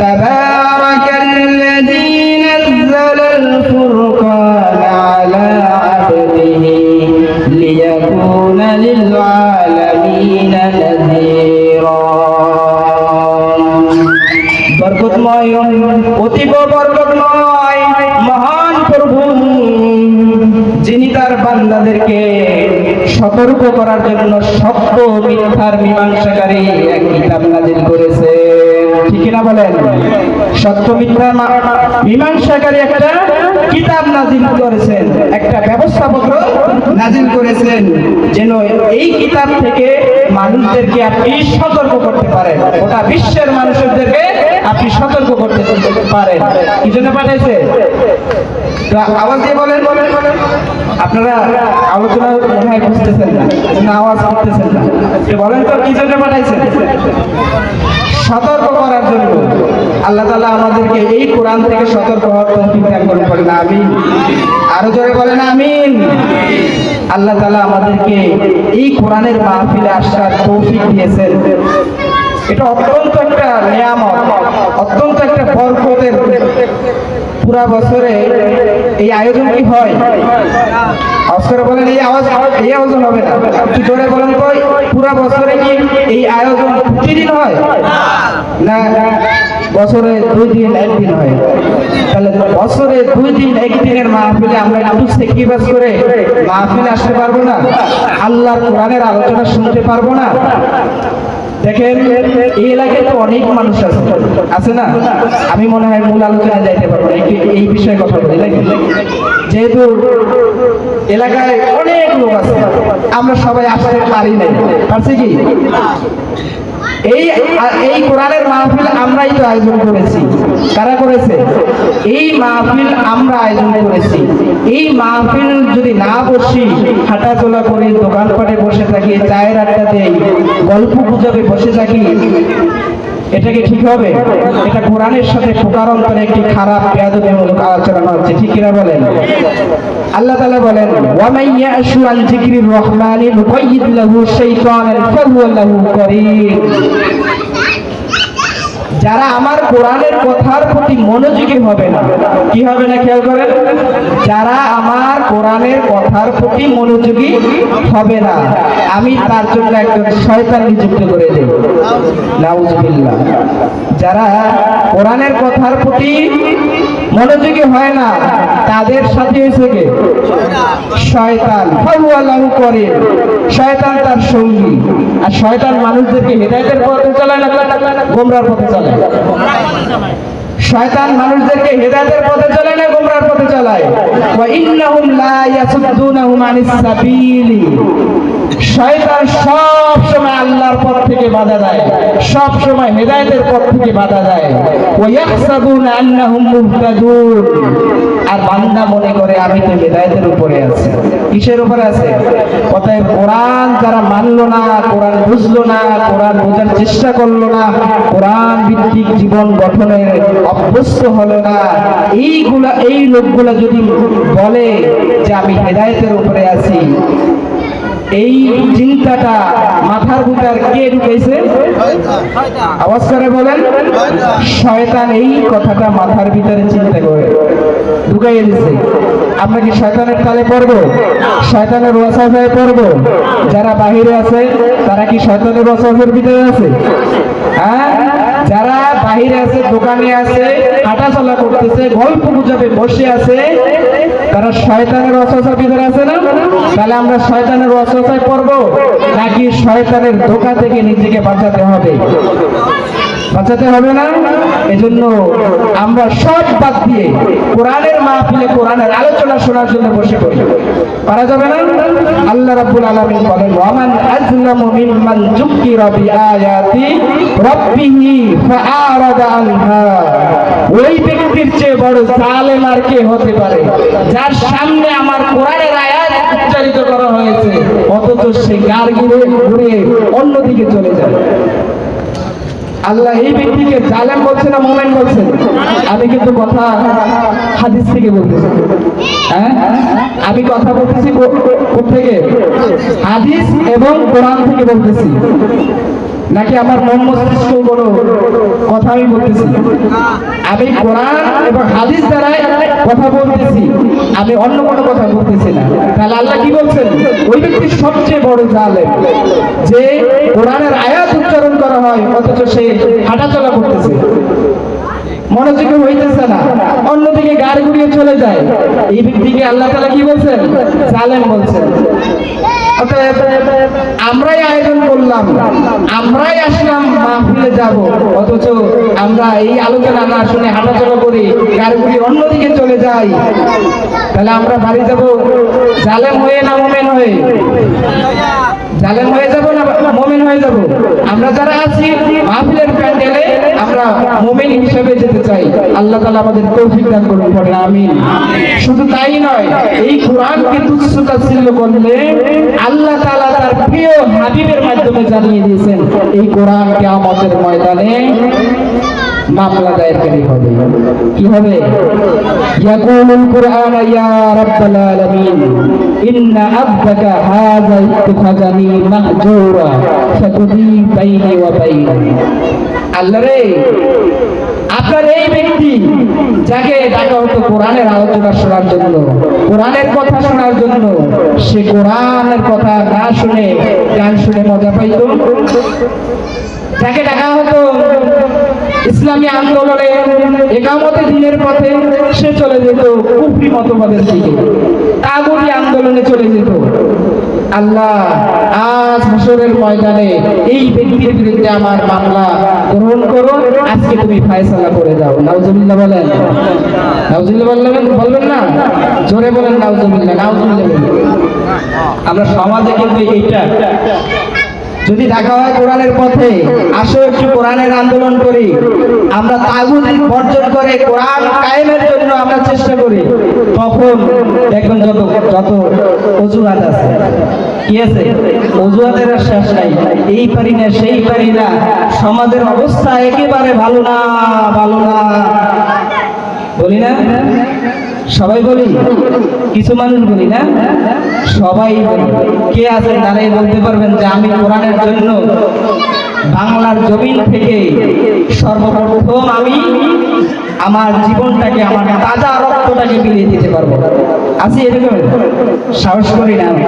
তারা কিতাব নাজিল করেছেন, একটা ব্যবস্থাপত্র নাজিল করেছেন, যেন এই কিতাব থেকে মানুষদেরকে আপনি সতর্ক করতে পারেন। ওটা বিশ্বের মানুষদেরকে আপনি সতর্ক করতে পারেন। কি জন্য আওয়াজ দিয়ে বলেন। আপনারা আলোচনা মনে আওয়াজ বলেন তো, কি জন্য পাঠাইছেন সতর্ক করার জন্য আল্লাহ তালা আমাদেরকে এই কোরআন থেকে সতর্ক হওয়ার তৌফিক দান করুন আমিন। আরও জোরে বলেন আমিন। আল্লাহ তালা আমাদেরকে এই কোরআনের মাহফিলে আসার তৌফিক দিয়েছেন। এটা অত্যন্ত একটা নিয়ামত, অত্যন্ত একটা বরকতের পুরা বছরে এই আয়োজন কি হয়? আওয়াজ করে বলেন, এই আওয়াজ, এই আয়োজন হবে না। কি জোরে বলেন কই? পুরা বছরে কি এই আয়োজন প্রতিদিন হয়? না, বছরে দুই দিন একদিন হয়। তাহলে বছরে দুই দিন একদিনের মাহফিলে আমরা একটু সেক্রিফাইস করে? মাহফিলে আসতে পারব না? আল্লাহর কোরআনের আলোচনা শুনতে পারব না? দেখেন, এই এলাকায় অনেক মানুষ আছে। আছে না? আমি মনে হয় মূল আলোচনায় যাইতে পারব একটু এই বিষয়ে কথা বলি যেহেতু এলাকায় অনেক লোক আছে, আমরা সবাই আসতে পারি নাই। পারছি কি? এই এই কোরআনের মাহফিল আমরাই তো আয়োজন করেছি। কারা করেছে? এই মাহফিল আমরা আয়োজন করেছি। এই মাহফিল যদি না বসি, হাঁটাচলা করে দোকানপাটে বসে থাকি, চায়ের আড্ডা দেই, গল্প গুজবে বসে থাকি এটা কি ঠিক হবে? এটা কোরআনের সাথে প্রকারান্তরে একটি খারাপ বেয়াদবিমূলক আলোচনা হচ্ছে, ঠিক কিনা বলেন? আল্লাহ তাআলা বলেন ওয়া মান ইয়াশু আন যিকরির রহমানি নুকাইয়িদ লাহু শাইতানান ফাহুয়া লাহু করিন। যারা আমার কোরআনের কথার প্রতি মনোযোগী হবে না। কি হবে না খেয়াল করেন? যারা আমার কোরআনের কথার প্রতি মনোযোগী হবে না। আমি তার জন্য একজন শয়তান নিযুক্ত করে দেব। যারা কোরআনের কথার প্রতি মনোযোগী হয় না, তাদের সাথে হয়েছে কে? শয়তান। ফাহুয়ালাহু করে শয়তান তার সঙ্গী। আর শয়তান মানুষদেরকে হেদায়েতের পথে চালায় না, গোমরার পথে চালায়? শয়তান মানুষদেরকে হেদায়েতের পথে চালায় না, গোমরার পথে চালায়? ওয়া ইন্নাহুম লা ইয়াসুদ্দুনাহুম আনিস সাবিলি। শয়তান সব সময় আল্লাহর পথ থেকে বাধা দেয়। সব সময় হেদায়েতের পথ থেকে বাধা দেয়। ওয়া ইয়াহসাবুনা আন্নাহুম মুহতাদুন। আর বান্দা মনে করে, আমি তো হেদায়েতের উপরে আছি। কিসের উপরে আছে? অতএব কোরআন যারা মানলো না, কোরআন বুঝলো না, কোরআন বোঝার চেষ্টা করল না, কোরআন ভিত্তিক জীবন গঠনের অভ্যস্ত হলো না, এইগুলা, এই লোকগুলা যদি বলে যে, আমি হেদায়েতের উপরে আছি এই চিন্তাটা মাথার ভিতর কে ঢুকেছে? আওয়াজ করে বলেন। শয়তান এই কথাটা মাথার ভিতরে চিন্তা করে। ঢুকাইয়ে দিছে। আমরা কি শয়তানের তালে পড়ব? শয়তানের ওয়াসাফায় পড়ব? যারা বাহিরে আছে, তারা কি শয়তানের ওয়াসাফের ভিতরে আছে? হ্যাঁ? যারা বাহিরে আছে, দোকানে আছে হাঁটাচলা করতেছে, গল্প গুজবে, বসে আছে। তারা শয়তানের অসচার ভিতরে আছে না? তাহলে আমরা শয়তানের অসচায় পড়ব? নাকি শয়তানের ধোকা থেকে নিজেকে বাঁচাতে হবে? বাঁচাতে হবে না। এজন্য আমরা সব বাদ দিয়ে কোরআনের মাহফিলে কোরআনের আলোচনা শোনার জন্য বসে পড়ি। পারা যাবে না? আল্লাহ রাব্বুল আলামিন বলেন, ওয়ামান আজলামু মিম্মান যুক্কিরা বিআয়াতি রাব্বিহি ফাআরাদা আনহা। ওই ব্যক্তির চেয়ে বড় জালেম আর কে হতে পারে? যার সামনে আমার কোরআনের আয়াত উচ্চারিত করা হয়েছে, অথচ সে গার গিরে ঘুরে অন্যদিকে চলে যায়। আল্লাহ এই ব্যক্তিকে জালেম বলছে না মোমেন বলছে? আমি কিন্তু কথা হাদিস থেকে বলতেছি। হ্যাঁ? আমি কথা বলতেছি থেকে হাদিস এবং কোরআন থেকে বলতেছি। নাকি আমার মন মস্তিষ্ক কোনো কথা আমি বলতেছি আমি কোরআন এবং হাদিস দ্বারাই কথা বলতেছি। আমি অন্য কোনো কথা বলতেছি না। তাহলে আল্লাহ কি বলছেন? ওই ব্যক্তি সবচেয়ে বড় জালেম, যে কোরআনের আয়াত উচ্চারণ করা হয়, অথচ সে হাঁটাচলা করতেছে। মনোযোগী হইতেছে না। অন্যদিকে গাড়ি ঘুরিয়ে চলে যায়। এই ব্যক্তিকে আল্লাহ তালা কি বলছেন? জালেম বলছেন। আমরাই আয়োজন করলাম, আমরাই আসলাম, মাহফিলে যাব। অথচ আমরা এই আলোচনা না শুনে হাঁটাচলা করি গাড়িগুলি অন্যদিকে চলে যাই, তাহলে আমরা বাড়ি যাব জালেম হয়ে না মোমেন হয়ে? জালেম হয়ে যাব না মোমেন হয়ে যাব? আমরা যারা আছি, মাহফিলের প্যান্ডেলে আমরা মোমেন হিসেবে যেতে চাই। আল্লাহ তালা আমাদের তৌফিক দান করুন, পড়ে আমি শুধু তাই নয়, এই কোরআনকে তুচ্ছতা ছিল করলে আল্লাহ তালা তার প্রিয় হাবিবের মাধ্যমে জানিয়ে দিয়েছেন, এই কোরআনকে আমাদের ময়দানে মামলা দায়েরকারী হবে। কি হবে? ইয়াকুলুল কুরআন, ইয়া রাব্বাল আলামিন, ইন্না আবদাকা হাযা ইত্তাখাযানি মাহজুরা, ফাকুদি বাইনি ওয়া বাইনি। আল্লাহ রে, আপনার এই ব্যক্তি যাকে ডাকা হতো কোরআনের আলোচনা শোনার জন্য, কোরআনের কথা শোনার জন্য, সে কোরআনের কথা না শুনে গান শুনে মজা পাইতো? যাকে ডাকা হতো ইসলামী আন্দোলনে একামতে দিনের পথে সে চলে যেত, কুফরি মতবাদের দিকে। তাগুরি আন্দোলনে চলে যেত। আল্লাহ, আজ হাসরের ময়দানে এই ব্যক্তির বিরুদ্ধে আমার মামলা গ্রহণ করো। আজকে তুমি ফায়সালা করে দাও। নাউজুবিল্লাহ বলেন। নাউজুবিল্লাহ বলবেন বলবেন না? জোরে বলেন, নাউজুবিল্লাহ নাউজুবিল্লাহ। আমরা সমাজে কিন্তু এইটা যদি দেখা হয় কোরআনের পথে, আসো একটু কোরআনের আন্দোলন করি। আমরা তাগুদ বর্জন করে কোরআন কায়েমের জন্য আমরা চেষ্টা করি। তখন দেখবেন যত যত অজুহাত আছে। কি আছে? অজুহাতের আর শেষ নাই। এই পারি না, সেই পারি না। সমাজের অবস্থা একেবারে ভালো না ভালো না। বলি না? সবাই বলি? কিছু মানুষ বলি না? সবাই কে আছেন তারাই বলতে পারবেন যে আমি কোরআনের জন্য বাংলার জমিন থেকে সর্বপ্রথম আমি আমার জীবনটাকে, আমার তাজা রক্তটাকে বিলিয়ে দিতে পারব। আছি এরকম? সাহস করি না আমি।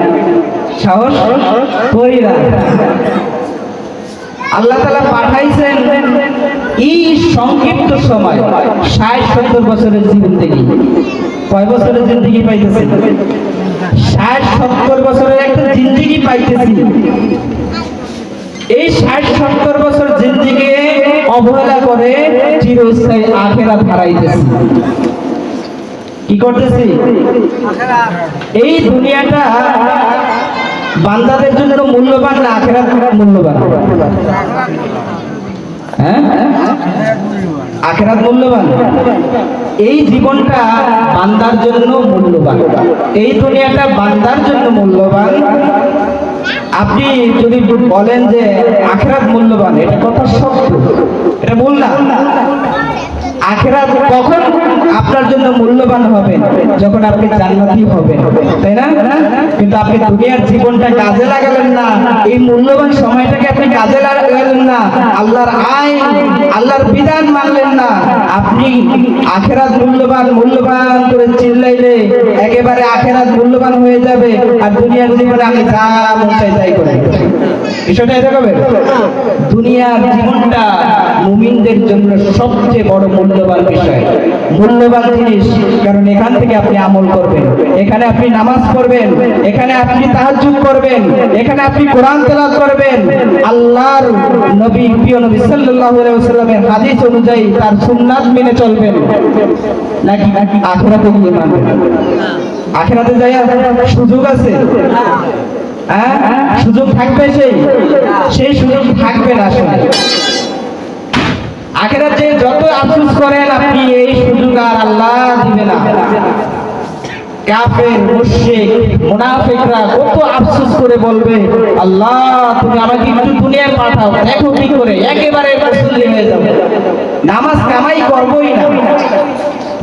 সাহস করি না। আল্লাহ তালা পাঠাইছেন এই সংক্ষিপ্ত সময়, ষাট, সত্তর বছরের জীবন কয় বছরের জিন্দিগি পাইতেছি ষাট, সত্তর বছরের একটা জিন্দিগি পাইতেছি এই ষাট, সত্তর বছর জিন্দিগি অবহেলা করে চিরস্থায়ী আখেরা হারাইতেছি। কি করতেছি? এই দুনিয়াটা বান্দাদের জন্য মূল্যবান না আখেরা মূল্যবান? হ্যাঁ? আখেরাত মূল্যবান। এই জীবনটা বান্দার জন্য মূল্যবান। এই দুনিয়াটা বান্দার জন্য মূল্যবান। আপনি যদি বলেন যে আখেরাত মূল্যবান, এটা কথা সত্য। এটা বললাম আখেরাত কখন আপনার জন্য মূল্যবান হবে যখন আপনি জান্নাতি হবেন। তাই না? কিন্তু আপনি দুনিয়ার জীবনটা কাজে লাগালেন না। এই মূল্যবান সময়টাকে আপনি কাজে লাগালেন না। আল্লাহর আইন, আল্লাহর বিধান মানলেন না। আপনি আখেরাত মূল্যবান মূল্যবান করে চিল্লাইলে একেবারে আখেরাত মূল্যবান হয়ে যাবে। আর দুনিয়ার জীবনে আমি যা মন চাই তাই করে দুনিয়ার জীবনটা মুমিনদের জন্য সবচেয়ে বড় মূল্যবান বিষয়। মূল্যবান জিনিস, কারণ এখান থেকে আপনি আমল করবেন। এখানে আপনি নামাজ পড়বেন, এখানে আপনি তাহাজ্জুদ করবেন, এখানে আপনি কোরআন তেলাওয়াত করবেন। আল্লাহর নবী, প্রিয় নবী সাল্লাল্লাহু আলাইহি হাদিস অনুযায়ী তার সুন্নাত মেনে চলবেন। নাকি? নাকি আখিরাতে গিয়ে মানবেন। আখিরাতে যাই সুযোগ আছে? সুযোগ থাকবে সেই? সেই সুযোগ থাকবে না আসলে। আখেরাত যে যত আফসোস করেন, আপনি এই সুযোগ আর আল্লাহ দিবে না। কত করে আল্লাহ, তুমি কি করে, একেবারে হয়ে যাবে নামাজ না।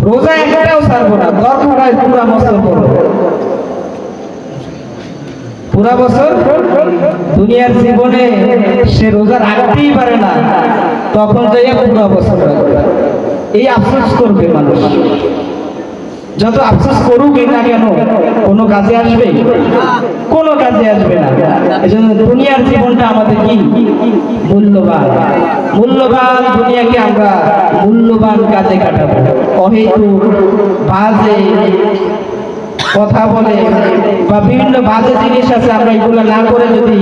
রোজা একটাও ছাড়বো না, দরকার হয় পুরা মসল করব। পুরা বছর দুনিয়ার জীবনে সে রোজা রাখতেই পারে না, তখন যাইয়া পুরা বছর এই আফসোস করবে মানুষ। যত আফসোস করুক না কেন? কোনো কাজে আসবে? কোনো কাজে আসবে না। এই জন্য দুনিয়ার জীবনটা আমাদের কি? মূল্যবান। মূল্যবান দুনিয়াকে আমরা মূল্যবান কাজে কাটাবো। অহেতু বাজে কথা বলে বা বিভিন্ন বাজে জিনিস আছে, আমরা এগুলো না করে যদি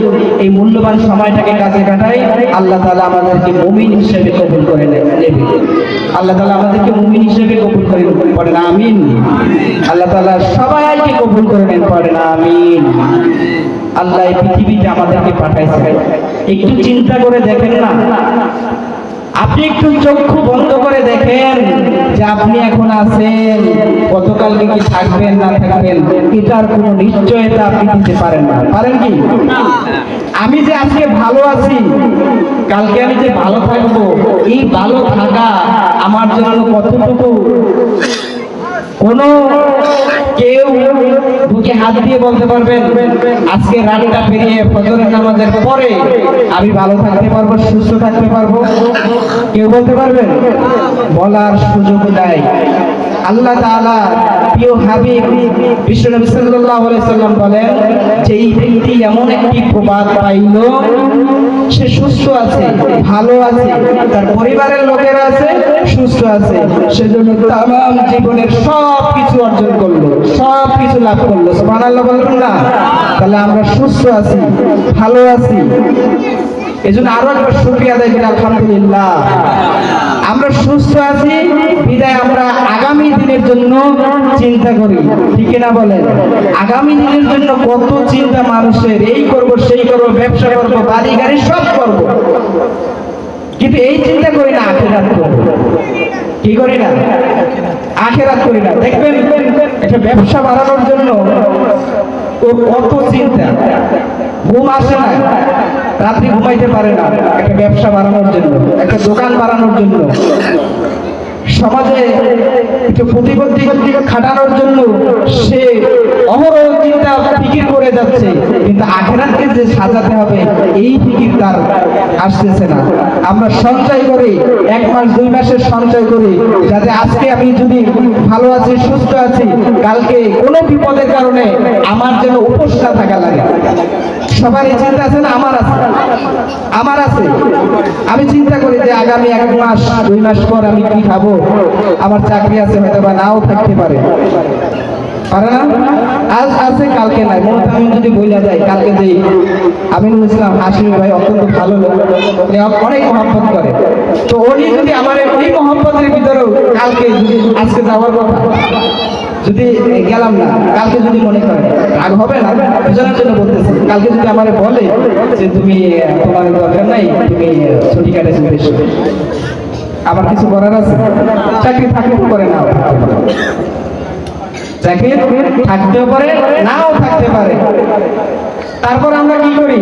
এই মূল্যবান সময়টাকে কাজে কাটাই, আল্লাহ তালা আমাদেরকে মুমিন হিসেবে কবুল করে নেবে। আল্লাহ তাআলা আমাদেরকে মুমিন হিসেবে কবুল করে পড়ে না আমিন। আল্লাহ তালা সবাইকে কবুল করে নেন। পড়ে না আমিন। আল্লাহ এই পৃথিবীতে আমাদেরকে পাঠাইছে একটু চিন্তা করে দেখেন না। আপনি একটু চক্ষু বন্ধ করে দেখেন যে আপনি এখন আছেন। গতকাল কি থাকবেন না থাকবেন? এটার কোনো নিশ্চয়তা আপনি দিতে পারেন না। পারেন কি? আমি যে আজকে ভালো আছি, কালকে আমি যে ভালো থাকব, এই ভালো থাকা আমার জন্য কতটুকু কোন কেউ বুকে হাত দিয়ে বলতে পারবেন, আজকে রাতটা পেরিয়ে ফজরের নামাজের পরে আমি ভালো থাকতে পারব, সুস্থ থাকতে পারব। কেউ বলতে পারবেন? বলার সুযোগ নাই। আল্লাহ তাআলা প্রিয় হাবিব বিশ্বনবী সাল্লাল্লাহু আলাইহি সাল্লাম বলেন যে এই ব্যক্তি এমন একটি প্রবাদ পাইল, সে সুস্থ আছে, ভালো আছে, তার পরিবারের লোকেরা আছে, সুস্থ আছে, সেজন্য তাম জীবনের সব কিছু অর্জন করল সব কিছু লাভ করল। সুবহানাল্লাহ বলবেন না? তাহলে আমরা সুস্থ আছি, ভালো আছি। এজন্য আরও একবার শুকরিয়া আদায় আলহামদুলিল্লাহ। আমরা সুস্থ আছি, বিদায় আমরা আগামী দিনের জন্য চিন্তা করি, ঠিক না বলেন? আগামী দিনের জন্য কত চিন্তা মানুষের, এই করব, সেই করব, ব্যবসা করব, বাড়ি গাড়ি সব করব। কিন্তু এই চিন্তা করি না, আখেরাত করব। কি করি না? আখেরাত করি না। দেখবেন একটা ব্যবসা বাড়ানোর জন্য ও কত চিন্তা? ঘুম আসে না। রাত্রি ঘুমাইতে পারে না। একটা ব্যবসা বাড়ানোর জন্য, একটা দোকান বাড়ানোর জন্য। সমাজে একটু প্রতিবন্ধী খাটানোর জন্য সে অহরহ চিন্তা ফিকির করে যাচ্ছে। কিন্তু আখেরাতকে যে সাজাতে হবে, এই ফিকির তার আসতেছে না। আমরা সঞ্চয় করি, এক মাস, দুই মাসের সঞ্চয় করি, যাতে আজকে আমি যদি ভালো আছি, সুস্থ আছি, কালকে কোনো বিপদের কারণে আমার যেন উপোস থাকা লাগে। সবার এই চিন্তা আছে না? আমার আছে। আমার আছে। আমি চিন্তা করি যে আগামী এক মাস, দুই মাস পর আমি কি খাব? আমার চাকরি আছে, হয়তো বা নাও থাকতে পারে। কালকে যদি যদি গেলাম না, কালকে যদি মনে করে রাগ হবে না বুঝানোর জন্য বলতেছি, কালকে যদি আমার বলে যে তুমি তোমার দরকার নাই, তুমি ছুটি কাটে আমার কিছু করার আছে? চাকরি থাকলে করে না চাকরি থাকতেও পারে নাও থাকতে পারে। তারপর আমরা কি করি?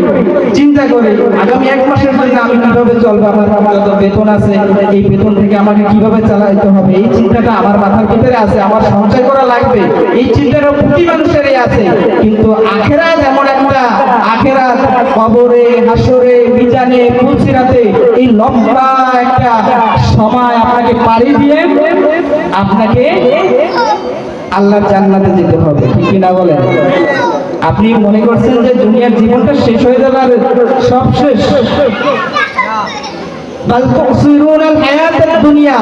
চিন্তা করি, আগামী এক মাসের জন্য আমি কীভাবে চলবো? আমার যত বেতন আছে, এই বেতন থেকে আমাকে কীভাবে চালাইতে হবে? এই চিন্তাটা আমার মাথার ভিতরে আছে, আমার সঞ্চয় করা লাগবে। এই চিন্তাটা প্রতি মানুষেরই আছে। কিন্তু আখেরাত এমন একটা আখেরাত, কবরে, হাসরে, মিজানে, ফুলসিরাতে এই লম্বা একটা সময় আপনাকে পাড়ি দিয়ে আপনাকে আল্লাহ জান্নাতে যেতে হবে। ঠিক না বলেন? আপনি মনে করছেন যে দুনিয়ার জীবনটা শেষ হয়ে যাবে আর সব শেষ? দুনিয়া।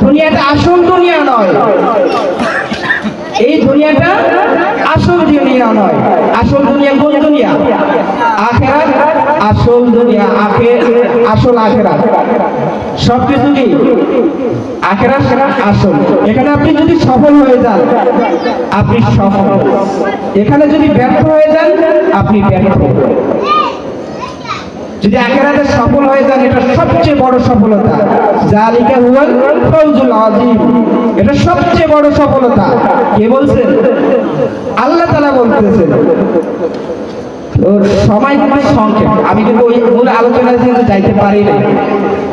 দুনিয়াটা আসল দুনিয়া নয়। এই দুনিয়াটা আসল দুনিয়া নয়। আসল দুনিয়া কোন দুনিয়া? আখেরাত আসল দুনিয়া আখের আসল আখেরাত। সব কিছু কি? আখেরাত আসল? এখানে আপনি যদি সফল হয়ে যান, আপনি সফল। এখানে যদি ব্যর্থ হয়ে যান, আপনি ব্যর্থ। যদি আখেরাতে সফল হয়ে যান, এটা সবচেয়ে বড় সফলতা। জালিকা হুয়াল ফাউজুল আযীম। এটা সবচেয়ে বড় সফলতা। কে বলছেন আল্লাহ তাআলা বলতেছেন। সময় খুবই সংক্ষেপ। আমি কিন্তু ওই মূল আলোচনায় কিন্তু যাইতে পারি না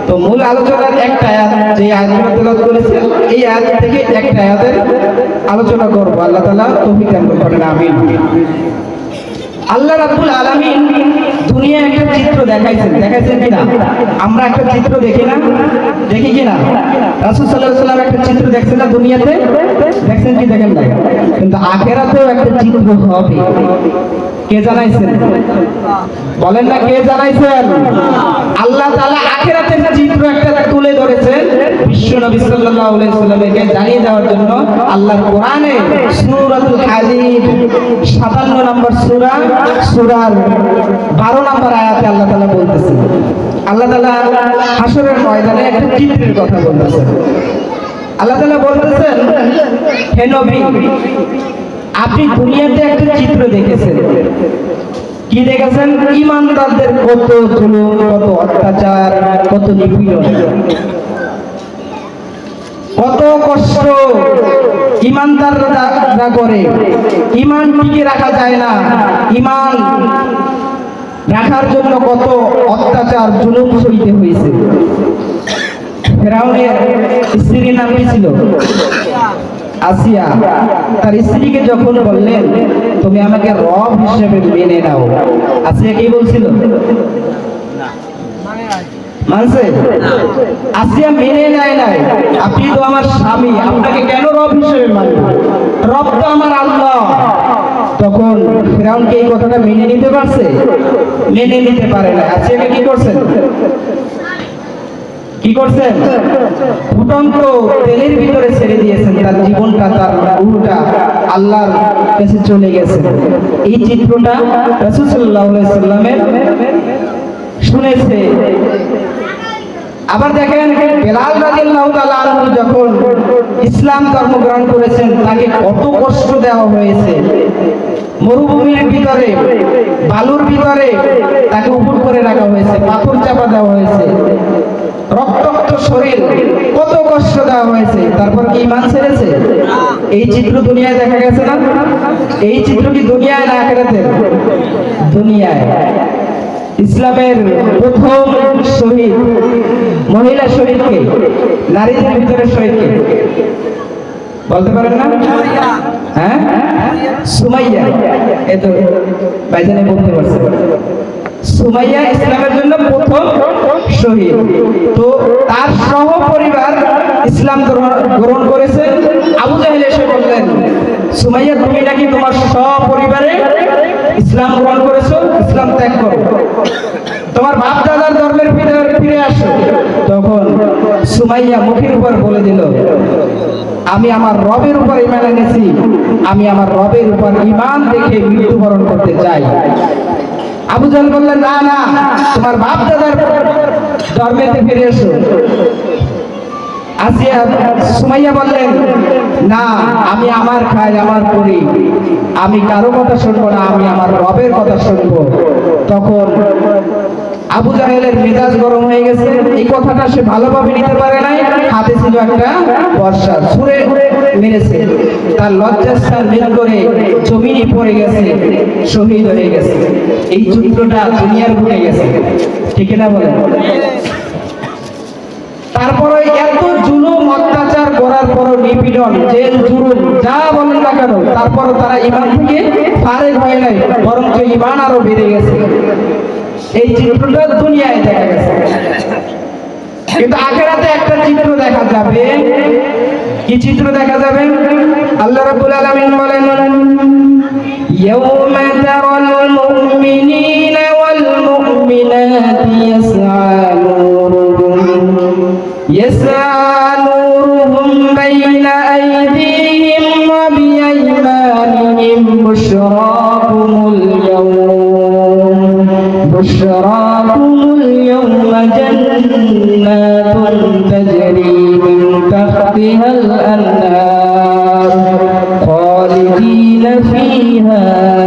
তো মূল আলোচনার একটা যে আয়াতগুলো করেছেন, এই আয়াত থেকে একটা আয়াতের আলোচনা করব। আল্লাহ তাআলা তৌফিক দান করেন, আমিন। আল্লাহ রাবুল আলামিন দুনিয়া একটা চিত্র দেখাইছেন। দেখাইছেন কিনা? আমরা একটা চিত্র দেখি না? দেখি কিনা? রাসূল আলাইহি সাল্লাম একটা চিত্র দেখছেন না দুনিয়াতে? দেখছেন কি দেখেন না কিন্তু আখেরাতেও একটা চিত্র হবে। কে জানাইছেন? বলেন না কে জানাইছেন? আল্লাহ তালা তাআলা আখেরাতের চিত্র একটা তুলে ধরেছেন বিশ্ব নবী সাল্লাল্লাহু সাল্লামকে জানিয়ে দেওয়ার জন্য। আল্লাহ কোরআনে সূরাতুল হাদিদ 57 নম্বর সূরা সূরার 12 নম্বর আয়াতে আল্লাহ বলতেছেন আল্লাহ তাআলা হাসরের ময়দানে একটা কথা আল্লাহ তাআলা বলতেছেন, হে নবী, আপনি দুনিয়াতে একটা চিত্র দেখেছেন। কি দেখেছেন? ইমানদারদের কত জুলুম, কত অত্যাচার, কত নিপীড়ন। কত কষ্ট ইমানদাররা করে। ইমান টিকে রাখা যায় না। ইমান রাখার জন্য কত অত্যাচার, জুলুম সইতে হয়েছে। ফেরাউনের স্ত্রীর নাম কি ছিল? আসিয়া। তার স্ত্রীকে যখন বললেন, তুমি আমাকে রব হিসেবে মেনে নাও। আসিয়া কি বলছিল? মানছে? আসিয়া মেনে নেয় নাই। আপনি তো আমার স্বামী, আপনাকে কেন রব হিসেবে মানব রব তো আমার আল্লাহ। তখন ফেরাউনকে এই কথাটা মেনে নিতে পারছে? মেনে নিতে পারে না আসিয়াকে কি করছেন? কি করছেন? ফুটন্ত তেলের ভিতরে ছেড়ে দিয়েছেন। তার জীবনটা, তার উল্টা আল্লাহর কাছে চলে গেছে। এই চিত্রটা রাসূলুল্লাহ সাল্লামের শুনেছে। আবার দেখেন, বেলাল আনহু যখন ইসলাম ধর্ম গ্রহণ করেছেন, তাকে কত কষ্ট দেওয়া হয়েছে। মরুভূমির ভিতরে, বালুর ভিতরে তাকে উপর করে রাখা হয়েছে, পাথর চাপা দেওয়া হয়েছে। রক্তাক্ত শরীর, কত কষ্ট দেওয়া হয়েছে। তারপর কি ইমান ছেড়েছে? এই চিত্র দুনিয়ায় দেখা গেছে না? এই চিত্র কি দুনিয়ায় না আখেরাতে দুনিয়ায়। ইসলামের প্রথম শহীদ, মহিলা শহীদকে, নারীদের ভিতরে শহীদকে। বলতে পারেন না? হ্যাঁ? সুমাইয়া। এ তো বাইজানে বলতে পারছে সুমাইয়া ইসলামের জন্য প্রথম শহীদ। তো তার সহ পরিবার ইসলাম গ্রহণ করেছে। আবু জাহেল এসে বললেন, সুমাইয়া, তুমি নাকি তোমার সপরিবারে ত্যাগ করো তোমার বাপ দাদার ধর্মের ফিরে ফিরে আসো। তখন সুমাইয়া মুখের উপর বলে দিল, আমি আমার রবের উপর ইমান এনেছি। আমি আমার রবের উপর ইমান দেখে মৃত্যুবরণ করতে চাই। আবু জাহেল বললেন, না না, তোমার বাপ দাদার ধর্মেতে ফিরে এসো। আসিয়া সুমাইয়া বললেন, না, আমি আমার খাই আমার করি আমি কারও কথা শুনব না, আমি আমার রবের কথা শুনব। তখন আবু জাহেলের গরম হয়ে গেছে। এই কথাটা সে ভালোভাবে নিতে পারে নাই। হাতে ছিল একটা বর্ষা, ছুঁড়ে মেরেছে। তার লজ্জাস্থান বের করে জমিনে পড়ে গেছে, শহীদ হয়ে গেছে। এই চিত্রটা দুনিয়ার ঘুরে গেছে। ঠিক না বলেন? তারপরে এত জুলুম অত্যাচার করার পর নিপীড়ন, জেল, জুলুম, যা বলেন না কেন তারপর তারা ইমান থেকে ফারে হয়ে নাই বরঞ্চ ইমান আরও বেড়ে গেছে। এই চিত্রটা দুনিয়ায় দেখা গেছে। কিন্তু আখেরাতে একটা চিত্র দেখা যাবে। কি চিত্র দেখা যাবে? আল্লাহ রাব্বুল আলামিন বলেন, ইয়াউমা তারাল মুমিনিনা ওয়াল মুমিনাতি يسعى نورهم بين أيديهم وبأيمانهم بشراكم اليوم. بشراكم اليوم جنات تجري من تحتها الأنهار خالدين فيها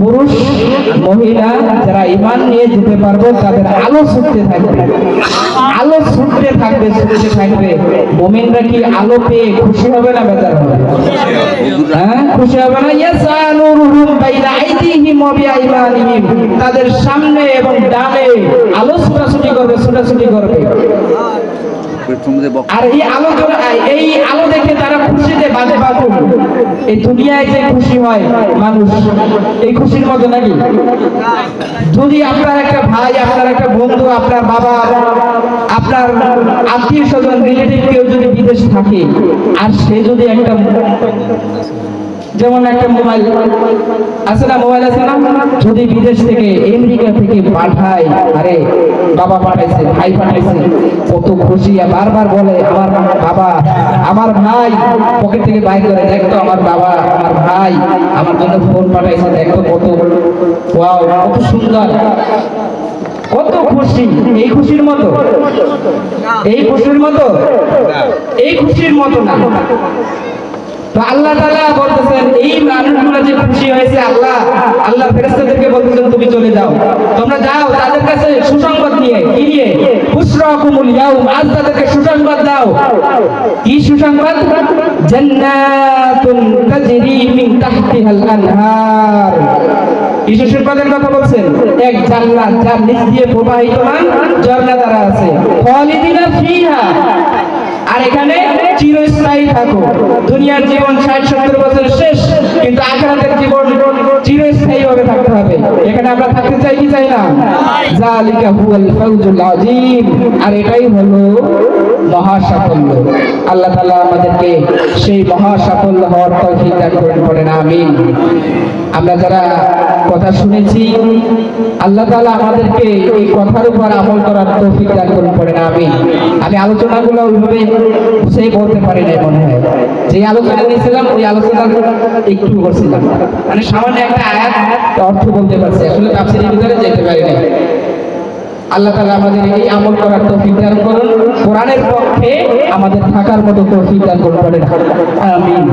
পুরুষ, মহিলা, যারা ইমান নিয়ে যেতে পারব, তাদের আলো ছুটতে থাকবে। আলো ছুটতে থাকবে ছুটতে থাকবে। মুমিনরা কি আলো পেয়ে খুশি হবে না বেজার হবে? হ্যাঁ খুশি হবে না? ইয়াসা নূরুহুম বাইনা আইদিহিম ওয়া তাদের সামনে এবং ডানে আলো ছুটাছুটি করবে ছুটাছুটি করবে। এই আলো দেখে তারা খুশি হয় মানুষ, এই খুশির মতো নাকি? যদি আপনার একটা ভাই, আপনার একটা বন্ধু, আপনার বাবা, আপনার আত্মীয় স্বজন রিলেটিভ কেউ যদি বিদেশে থাকে, আর সে যদি একটা যেমন একটা মোবাইল। আছে না মোবাইল আছে না? যদি বিদেশ থেকে, আমেরিকা থেকে পাঠায়, আরে বাবা পাঠাইছে, ভাই পাঠাইছে, কত খুশি, বারবার বলে, আমার বাবা, আমার ভাই, পকেট থেকে বাইর করে দেখতো আমার বাবা, আমার ভাই, আমার জন্য ফোন পাঠাইছে দেখতো কত, ওয়াও, কত সুন্দর, কত খুশি, এই খুশির মতো, এই খুশির মতো, এই খুশির মতো না। তো আল্লাহ তাআলা বলতেছেন, এই মানুষগুলো যে খুশি হয়েছে, আল্লাহ আল্লাহ বলতেছেন, তুমি চলে যাও। তোমরা যাও তাদের কাছে সুসংবাদ নিয়ে, কি নিয়ে? বুশরাকুমুল ইয়াউম, আজ তাদেরকে সুসংবাদ দাও। কি সুসংবাদ? জান্নাতুন তাজরি মিন কথা বলছেন? এক জান্নাত, যার নিচ দিয়ে প্রবাহিতমান ঝর্ণা দ্বারা আছে। খালিদিনা ফিহা। আর এখানে চিরস্থায়ী থাকো। দুনিয়ার জীবন ষাট, সত্তর বছর শেষ, কিন্তু আখেরাতের জীবন চিরস্থায়ী ভাবে থাকতে হবে। এখানে আমরা থাকতে চাই কি চাই না? জালিকা হুয়াল ফাউজুল আযীম। আর এটাই হলো মহা সাফল্য আল্লাহ তাআলা আমাদেরকে সেই মহা সাফল্য হওয়ার তৌফিক দান করেন, পড়েন, আমিন। আমরা যারা কথা শুনেছি, আল্লাহ তাআলা আমাদেরকে এই কথার উপর আমল করার তৌফিক দান করুন, পড়েন, আমিন। আমি আলোচনাগুলো ওইভাবে নাই মনে হয়। যে আলোচনা ওই আলোচনা একটু করছিলাম। মানে সামান্য একটা আয়াত অর্থ বলতে পারছি। আসলে তাফসিরের ভিতরে যেতে পারি নাই। আল্লাহ তালা আমাদের এই আমল করার তৌফিক দান করুন। কোরআনের পক্ষে আমাদের থাকার মতো তৌফিক দান করুন আমিন।